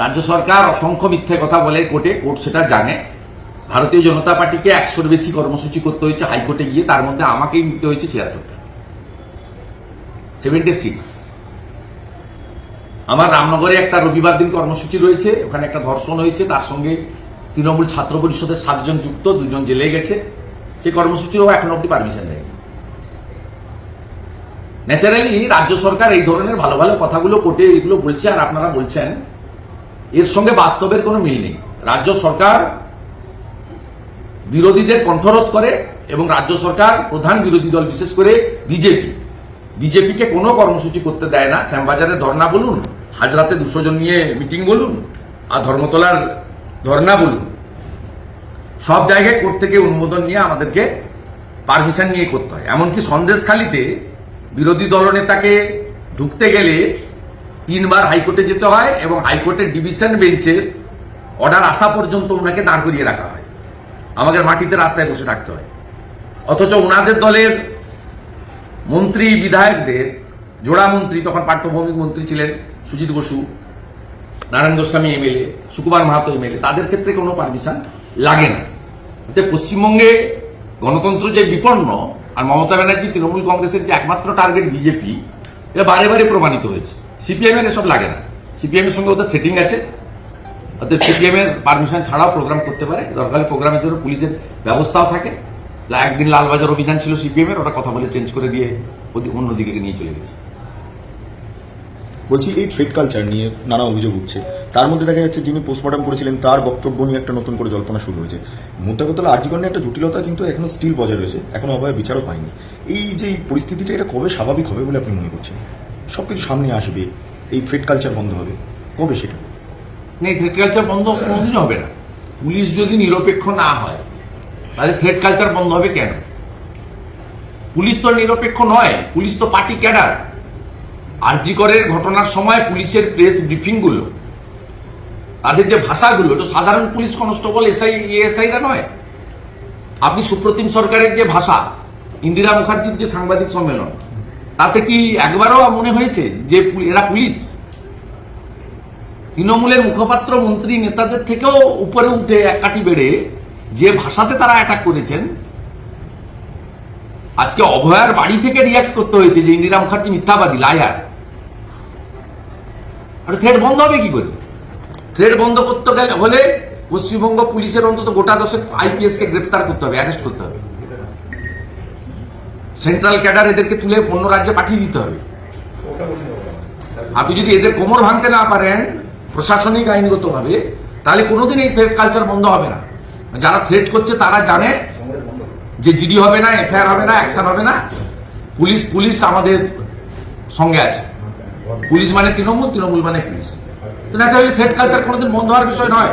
রাজ্য সরকার অসংখ্য মিথ্যে কথা বলে কোর্টে, কোর্ট সেটা জানে। ভারতীয় জনতা পার্টিকে একশোর বেশি কর্মসূচি করতে হয়েছে, হাইকোর্টে গিয়ে তার মধ্যে আমাকেই নিতে হয়েছে ছিয়াত্তরটা সেভেন্টি সিক্স আমার রামনগরে একটা রবিবার দিন কর্মসূচি রয়েছে, ওখানে একটা ধর্ষণ হয়েছে, তার সঙ্গে তৃণমূল ছাত্র পরিষদের সাতজন যুক্ত, দুজন জেলে গেছে। সেই কর্মসূচিও এখন অব্দি পারমিশন দেয়নি ন্যাচারালি রাজ্য সরকার এই ধরনের ভালো ভালো কথাগুলো কোর্টে এগুলো বলছে আর আপনারা বলছেন এর সঙ্গে বাস্তবের কোনো মিল নেই। রাজ্য সরকার বিরোধীদের কণ্ঠরোধ করে এবং রাজ্য সরকার প্রধান বিরোধী দল, বিশেষ করে বিজেপি। বিজেপিকে কোনো কর্মসূচি করতে দেয় না। শ্যামবাজারে ধর্না বলুন, হাজরাতে দুশো জন নিয়ে মিটিং বলুন, আর ধর্মতলার ধর্না বলুন। সব জায়গায় কোর্ট থেকে অনুমোদন নিয়ে আমাদেরকে পারমিশন নিয়ে করতে হয়। এমনকি সন্দেশখালিতে বিরোধী দলনেতাকে ঢুকতে গেলে তিনবার হাইকোর্টে যেতে হয় এবং হাইকোর্টের ডিভিশন বেঞ্চের অর্ডার আসা পর্যন্ত ওনাকে দাঁড় করিয়ে রাখা হয়। আমাদের মাটিতে রাস্তায় বসে থাকতে হয়। অথচ ওনাদের দলের মন্ত্রী, বিধায়কদের, জোড়া মন্ত্রী, তখন পার্থভৌমিক মন্ত্রী ছিলেন সুজিত বসু, নারায়ণ গোস্বামী এমএলএ, সুকুমার মাহাতো এমএলএ, তাদের ক্ষেত্রে কোনো পারমিশন লাগে না। এতে পশ্চিমবঙ্গে গণতন্ত্র যে বিপন্ন আর মমতা ব্যানার্জি, তৃণমূল কংগ্রেসের যে একমাত্র টার্গেট বিজেপি, এটা বারে বারে প্রমাণিত হয়েছে। সিপিএম এর এসব লাগে না। সিপিএম এর সঙ্গে ওদের সেটিং আছে। অর্থাৎ সিপিএম এর পারমিশন ছাড়াও প্রোগ্রাম করতে পারে। দরকার প্রোগ্রামের জন্য পুলিশের ব্যবস্থাও থাকে। একদিন লালবাজার অভিযান ছিল সিপিএম এর ওটা কথা বলে চেঞ্জ করে দিয়ে অন্যদিকে নিয়ে চলে গেছে। বলছি, এই থ্রেড কালচার নিয়ে নানা অভিযোগ উঠছে। তার মধ্যে দেখা যাচ্ছে যিনি পোস্টমর্টম করেছিলেন, তার বক্তব্য নিয়ে একটা নতুন করে জল্পনা শুরু হয়েছে। মুদ্রা কথা আর্জিকরণে একটা জটিলতা কিন্তু এখনও স্টিল বজায় রয়েছে। এখনও অভয় বিচারও পায়নি। এই যে পরিস্থিতিটা, এটা কবে স্বাভাবিক হবে বলে আপনি মনে করছেন? সবকিছু সামনে আসবে, এই থ্রেড কালচার বন্ধ হবে। কবে সেটা। নেই থ্রেড কালচার বন্ধ কোনোদিন হবে না। পুলিশ যদি নিরপেক্ষ না হয়, তাহলে থ্রেড কালচার বন্ধ হবে কেন? পুলিশ তো নিরপেক্ষ নয়, পুলিশ তো পার্টি ক্যাডার। আরজিকরের ঘটনার সময় পুলিশের প্রেস ব্রিফিংগুলো তাদের যে ভাষাগুলো তো সাধারণ পুলিশ কনস্টেবল, এসআই এএসআইরা নয়। আপনি সুপ্রতিম সরকারের যে ভাষা, ইন্দিরা মুখার্জির যে সাংবাদিক সম্মেলন তাতে কি একবারও মনে হয়েছে যে এরা পুলিশ? তৃণমূলের মুখপাত্র, মন্ত্রী, নেতাদের থেকেও উপরে উঠে এক কাঠি বেড়ে যে ভাষাতে তারা অ্যাটাক করেছেন, আজকে অভয়ার বাড়ি থেকে রিয়াক্ট করতে হয়েছে যে ইন্দিরা মুখার্জি মিথ্যাবাদী লায়ার আর থ্রেড বন্ধ হবে কি করে? থ্রেড বন্ধ করতে গেলে হলে পশ্চিমবঙ্গ পুলিশের অন্তত গোটা দশেক আইপিএস কে গ্রেপ্তার করতে হবে অ্যারেস্ট করতে হবে। সেন্ট্রাল ক্যাডার এদেরকে তুলে অন্য রাজ্যে পাঠিয়ে দিতে হবে। আপনি যদি এদের কোমর ভাঙতে না পারেন, প্রশাসনিক আইনগত ভাবে তাহলে কোনোদিন এই থ্রেড কালচার বন্ধ হবে না। যারা থ্রেড করছে, তারা জানে যে জিডি হবে না এফআইআর হবে না অ্যাকশন হবে না। পুলিশ পুলিশ আমাদের সঙ্গে আছে। পুলিশ মানে তৃণমূল তৃণমূল মানে পুলিশ। ন্যাচারালি থ্রেড কালচার কোনোদিন বন্ধ হওয়ার বিষয় নয়।